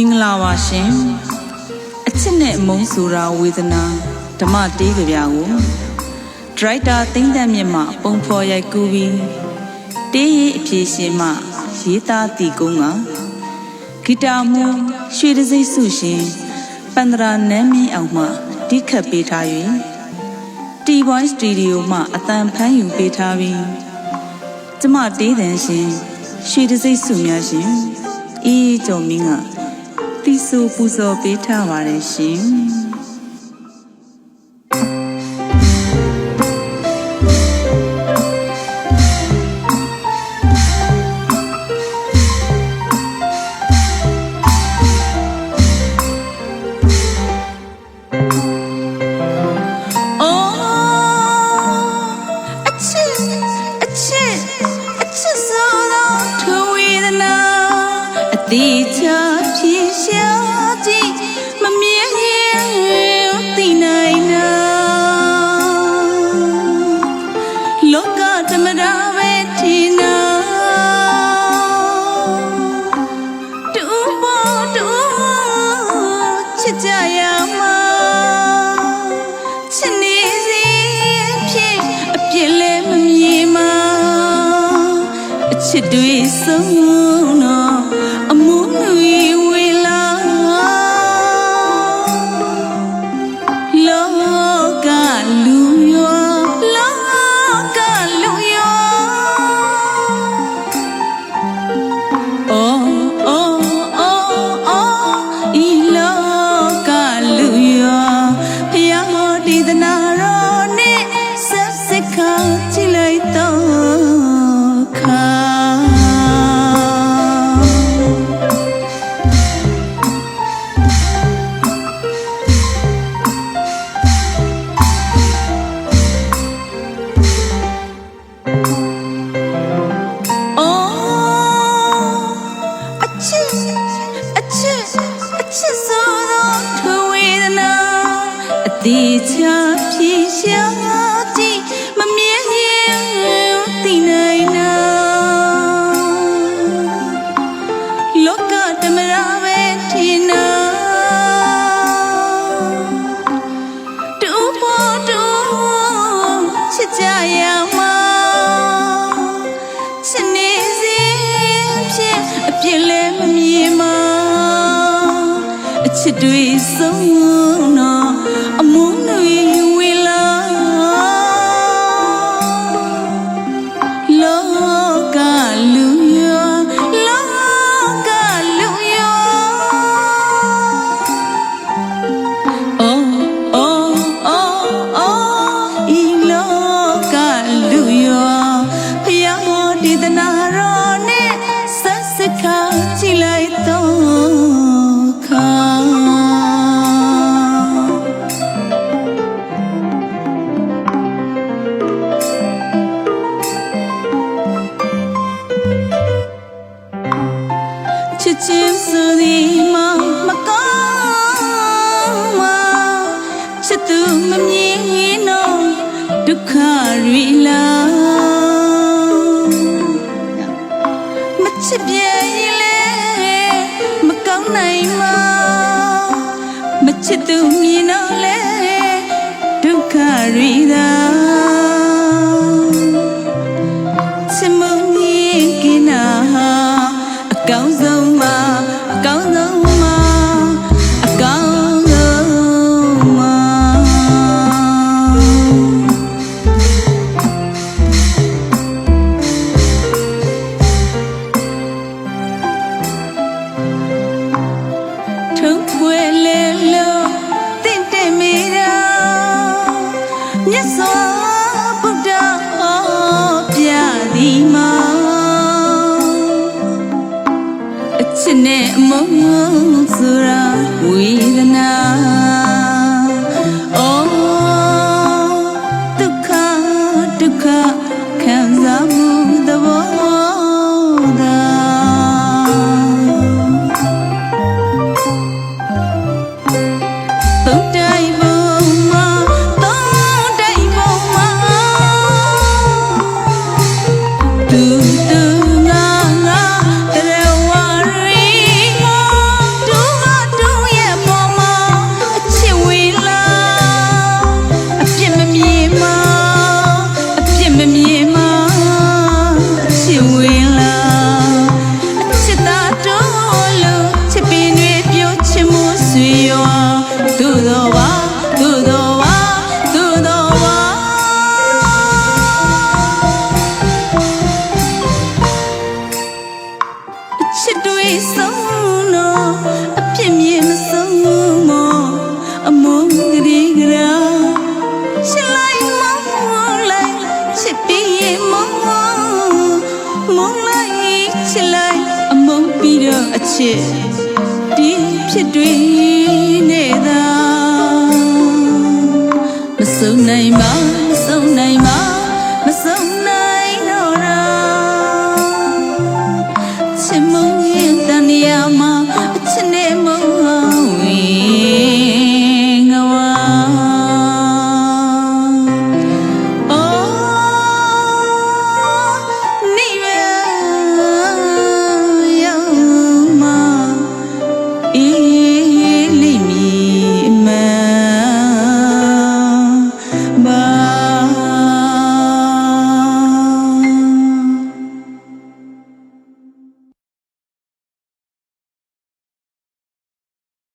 မင်္ဂလာပါရှင်အချစ်နဲ့အမုန်းဆိုတာဝေဒနာဓမ္မတေးကြပြကိုဒရိုက်တာသိမ့်သက်မြင့်မှပုံဖော်ရိုက်ကူးပြီးတေးရေးအဖြေရှင်မှရေးသားတည်ကုန်းကဂီတာမူရွှေတစိမ့်စုရှင်ပန္ဒရာနန်းမင်းအောင်မှတိခတ်ပေးထား၍ T-Boy Studio မှအတန်ဖမ်းယူပေးထားပြီးကျမတေးတန်ရှင်ရွှေတစိမ့်စုများရှင်အေးကျော်မင်းက တီဆူပူဇော်ပေးထားပါတယ်ရှင်哦，အ လောကဓမ္မရာပဲထင်နာတူပေါ်တူချစ်ကြရမှာချစ်နေစီဖြစ်အပြစ်လည်းမမြင်မှာအချစ်တွေဆုံး ချစ်တွေဆုံးတော့အမုန်းတွေဝေလာလောကလူရောလောကလူရော Oh oh oh oh ဤလောကလူရောဖျားဟောဒီတနာရောနဲ့ဆက်စခါကြည့်လိုက် ချစ်ချင်းဆိုဒီမှာမကောင်းမှာချစ်သူမမြင်ရင်တော့ဒုက္ခရီလာမချစ်ပြရင်လေမကောင်းနိုင်မှာမချစ်သူမြင်တော့လေဒုက္ခရီ အချစ်နဲ့အမုန်းဆိုတာဝေဒနာ အချစ်ဒီဖြစ်တွေနဲ့သာမဆုံးနိုင်ပါ